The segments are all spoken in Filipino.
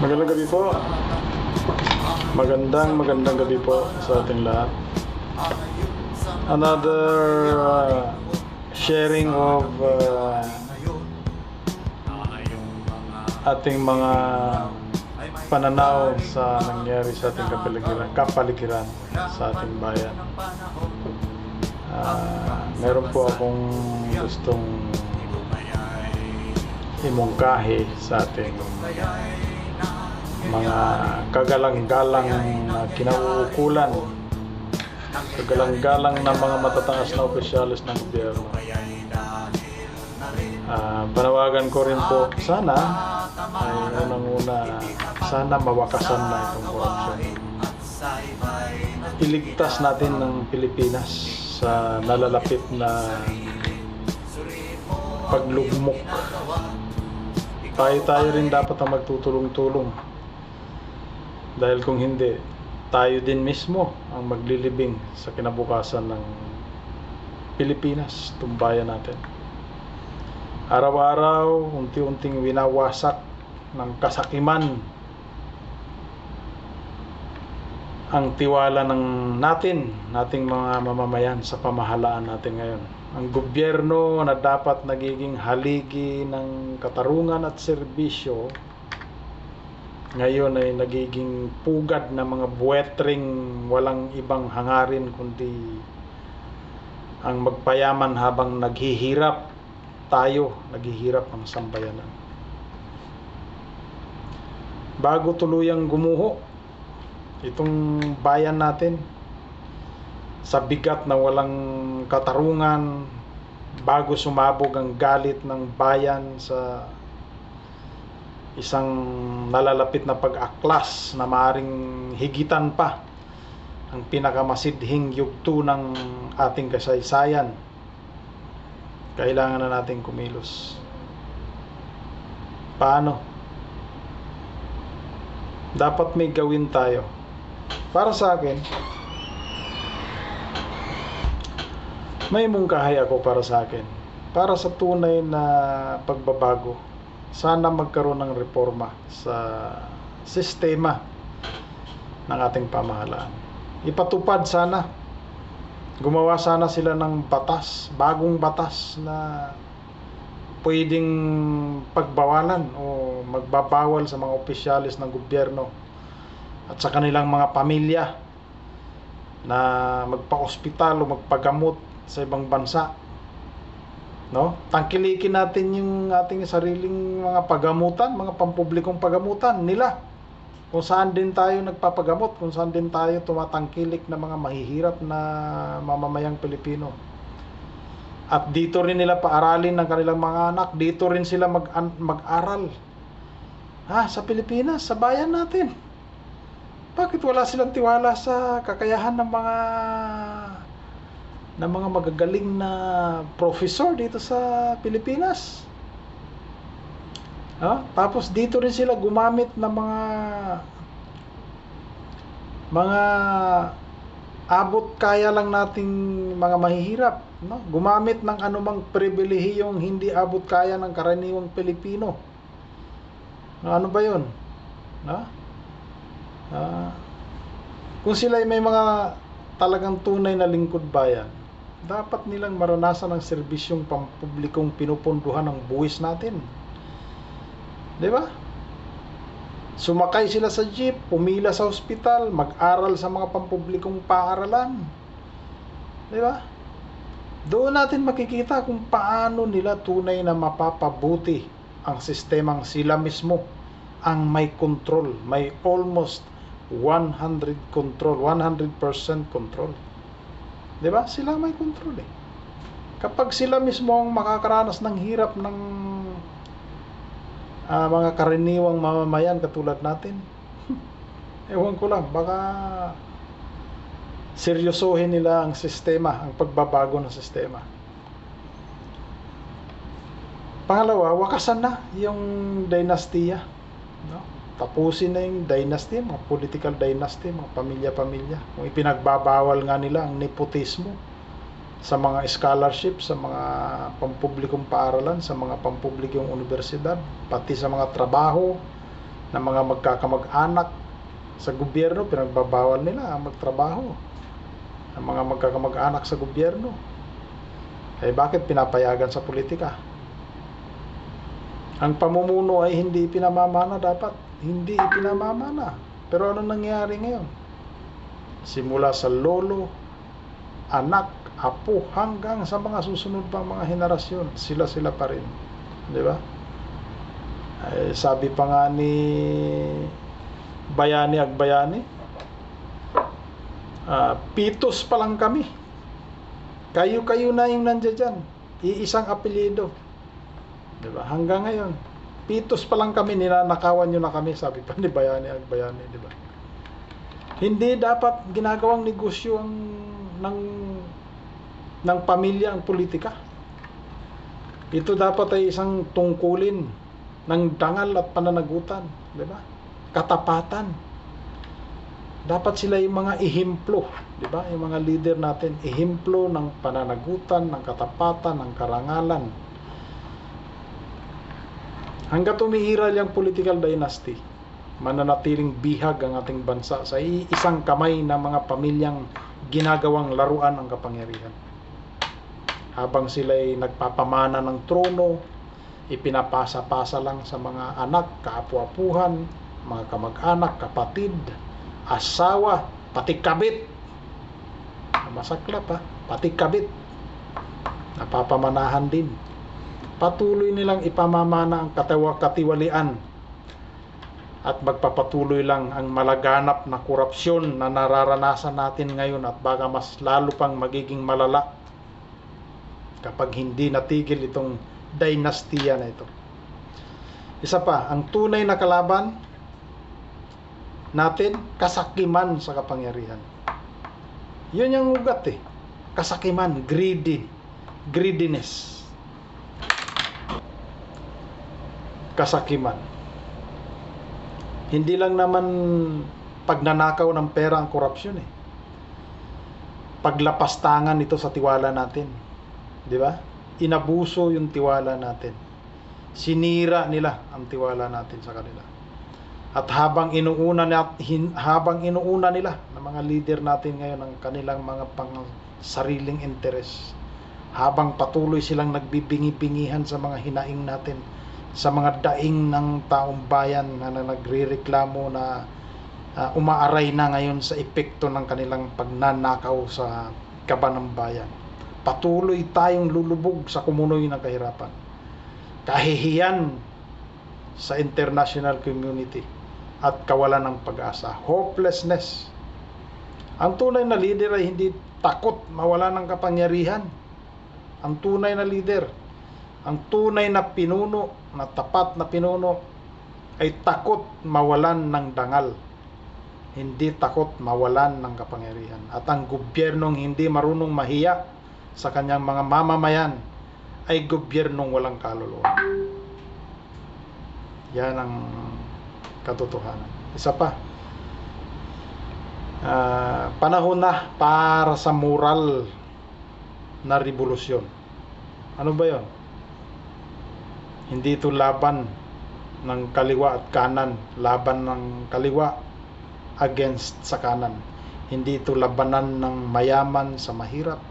Magandang gabi po. Magandang magandang gabi po sa ating lahat. Another uh, sharing of uh, ating mga pananaw sa nangyari sa ating kapaligiran, kapaligiran sa ating bayan. Ah, meron po akong gustong imungkahi sa ating mga kagalang-galang na kinauukulan kagalang-galang na mga matataas na opisyalis ng gobyerno. Ah, panawagan ko rin po sana ay unang-una sana mawakasan na itong korupsyon. Iligtas natin ng Pilipinas sa nalalapit na paglugmok. Tayo-tayo rin dapat ang magtutulong-tulong. Dahil kung hindi, tayo din mismo ang maglilibing sa kinabukasan ng Pilipinas, tumbayan natin. Araw-araw, unti-unting winawasak ng kasakiman ang tiwala ng natin, nating mga mamamayan sa pamahalaan natin ngayon. Ang gobyerno na dapat nagiging haligi ng katarungan at serbisyo, ngayon ay nagiging pugad na mga buwetring walang ibang hangarin kundi ang magpayaman habang naghihirap tayo, naghihirap ang sambayanan. Bago tuluyang gumuho, itong bayan natin sa bigat na walang katarungan bago sumabog ang galit ng bayan sa isang nalalapit na pag-aklas na maaring higitan pa ang pinakamasidhing yugto ng ating kasaysayan. Kailangan na nating kumilos. Paano? Dapat may gawin tayo. Para sa akin, may mungkahay ako para sa akin. Para sa tunay na pagbabago, sana magkaroon ng reforma sa sistema ng ating pamahalaan. Ipatupad sana. Gumawa sana sila ng batas, bagong batas na pwedeng pagbawalan o magbabawal sa mga opisyalis ng gobyerno at sa kanilang mga pamilya na magpa-ospital o magpagamot sa ibang bansa. No? Tangkilikin natin yung ating sariling mga pagamutan, mga pampublikong pagamutan nila. Kung saan din tayo nagpapagamot, kung saan din tayo tumatangkilik na mga mahihirap na mamamayang Pilipino. At dito rin nila paaralin ng kanilang mga anak, dito rin sila mag mag-aral. Ha, sa Pilipinas, sa bayan natin. Bakit wala silang tiwala sa kakayahan ng mga ng mga magagaling na professor dito sa Pilipinas? Ha? Tapos dito rin sila gumamit ng mga mga abot kaya lang nating mga mahihirap, no? Gumamit ng anumang pribilehiyong hindi abot kaya ng karaniwang Pilipino. No, ano ba 'yon? No? Ah, kung sila ay may mga talagang tunay na lingkod bayan, dapat nilang maranasan ang serbisyong pampublikong pinupunduhan ng buwis natin. 'Di ba? Sumakay sila sa jeep, pumila sa ospital, mag-aral sa mga pampublikong paaralan. 'Di ba? Doon natin makikita kung paano nila tunay na mapapabuti ang sistemang sila mismo ang may control, may almost 100 control, 100% control. 'Di ba? Sila may control eh. Kapag sila mismo ang makakaranas ng hirap ng ah, mga karaniwang mamamayan katulad natin, ewan ko lang, baka seryosohin nila ang sistema, ang pagbabago ng sistema. Pangalawa, wakasan na yung dynastiya. No? Tapusin na yung dynasty, mga political dynasty, mga pamilya-pamilya. Kung ipinagbabawal nga nila ang nepotismo sa mga scholarship, sa mga pampublikong paaralan, sa mga pampublikong universidad, pati sa mga trabaho ng mga magkakamag-anak sa gobyerno, pinagbabawal nila ang magtrabaho. Ang mga magkakamag-anak sa gobyerno. Eh bakit pinapayagan sa politika? Ang pamumuno ay hindi pinamamana dapat. Hindi ipinamamana. Pero ano nangyari ngayon? Simula sa lolo, anak, apo, hanggang sa mga susunod pang mga henerasyon, sila-sila pa rin. Di ba? Eh, sabi pa nga ni Bayani Agbayani, ah, pitos pa lang kami. Kayo-kayo na yung nandiyan dyan. Iisang apelido. Di ba? Hanggang ngayon. Pitos pa lang kami, ninanakawan nyo na kami, sabi pa ni Bayani Agbayani, di ba? Hindi dapat ginagawang negosyo ang ng ng pamilya ang politika. Ito dapat ay isang tungkulin ng dangal at pananagutan, di ba? Katapatan. Dapat sila yung mga ehemplo, di ba? Yung mga leader natin, ehemplo ng pananagutan, ng katapatan, ng karangalan. Hanggat umiiral yung political dynasty, mananatiling bihag ang ating bansa sa isang kamay ng mga pamilyang ginagawang laruan ang kapangyarihan. Habang sila'y nagpapamana ng trono, ipinapasa-pasa lang sa mga anak, kaapu-apuhan, mga kamag-anak, kapatid, asawa, pati kabit. Masaklap ha, pati kabit. Napapamanahan din. Patuloy nilang ipamamana ang katawa katiwalian at magpapatuloy lang ang malaganap na korupsyon na nararanasan natin ngayon at baka mas lalo pang magiging malala kapag hindi natigil itong dynastiya na ito. Isa pa, ang tunay na kalaban natin, kasakiman sa kapangyarihan. Yun yung ugat eh. Kasakiman, greedy, greediness. Kasakiman. Hindi lang naman pagnanakaw ng pera ang korupsyon eh. Paglapastangan ito sa tiwala natin. Di ba? Inabuso yung tiwala natin. Sinira nila ang tiwala natin sa kanila. At habang inuuna na, hin, habang inuuna nila ng mga leader natin ngayon ang kanilang mga pang sariling interes, habang patuloy silang nagbibingi-bingihan sa mga hinaing natin, sa mga daing ng taong bayan na, na nagrereklamo na uh, umaaray na ngayon sa epekto ng kanilang pagnanakaw sa kaban ng bayan. Patuloy tayong lulubog sa kumunoy ng kahirapan. Kahihiyan sa international community at kawalan ng pag-asa. Hopelessness. Ang tunay na leader ay hindi takot mawala ng kapangyarihan. Ang tunay na leader, ang tunay na pinuno, na tapat na pinuno, ay takot mawalan ng dangal. Hindi takot mawalan ng kapangyarihan. At ang gobyernong hindi marunong mahiya sa kanyang mga mamamayan ay gobyernong walang kaluluwa. Yan ang katotohanan. Isa pa, uh, panahon na para sa moral na revolusyon. Ano ba yon? Hindi ito laban ng kaliwa at kanan, laban ng kaliwa against sa kanan. Hindi ito labanan ng mayaman sa mahirap.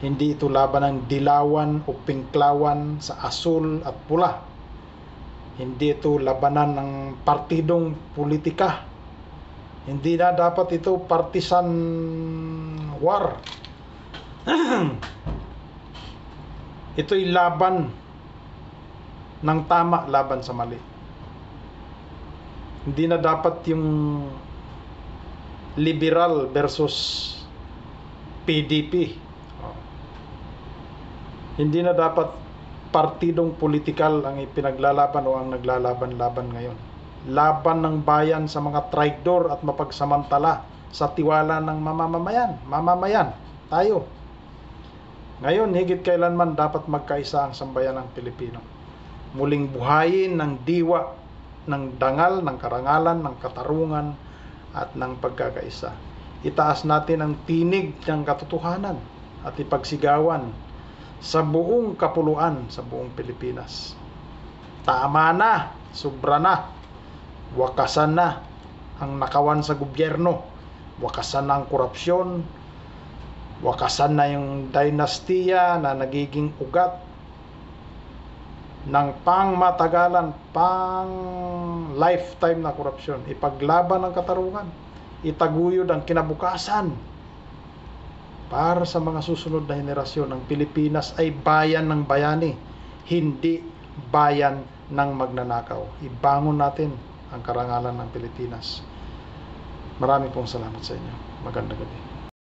Hindi ito laban ng dilawan o pinklawan sa asul at pula hindi ito labanan ng partidong politika. Hindi na dapat ito partisan war. Ito'y laban ng tama laban sa mali. Hindi na dapat yung liberal versus PDP. Hindi na dapat partidong politikal ang ipinaglalaban o ang naglalaban-laban ngayon. Laban ng bayan sa mga traidor at mapagsamantala sa tiwala ng mamamayan. Mamamayan, tayo. Ngayon, higit kailanman dapat magkaisa ang sambayan ng Pilipino. Muling buhayin ng diwa, ng dangal, ng karangalan, ng katarungan, at ng pagkakaisa. Itaas natin ang tinig ng katotohanan at ipagsigawan sa buong kapuluan sa buong Pilipinas. Tama na, sobra na Wakasan na ang nakawan sa gobyerno. Wakasan na ang korupsyon. Wakasan na yung dynastiya na nagiging ugat ng pangmatagalan, pang lifetime na korupsyon. Ipaglaban ang katarungan. Itaguyod ang kinabukasan para sa mga susunod na henerasyon. Ang Pilipinas ay bayan ng bayani, hindi bayan ng magnanakaw. Ibangon natin ang karangalan ng Pilipinas. Marami pong salamat sa inyo. Magandang gabi.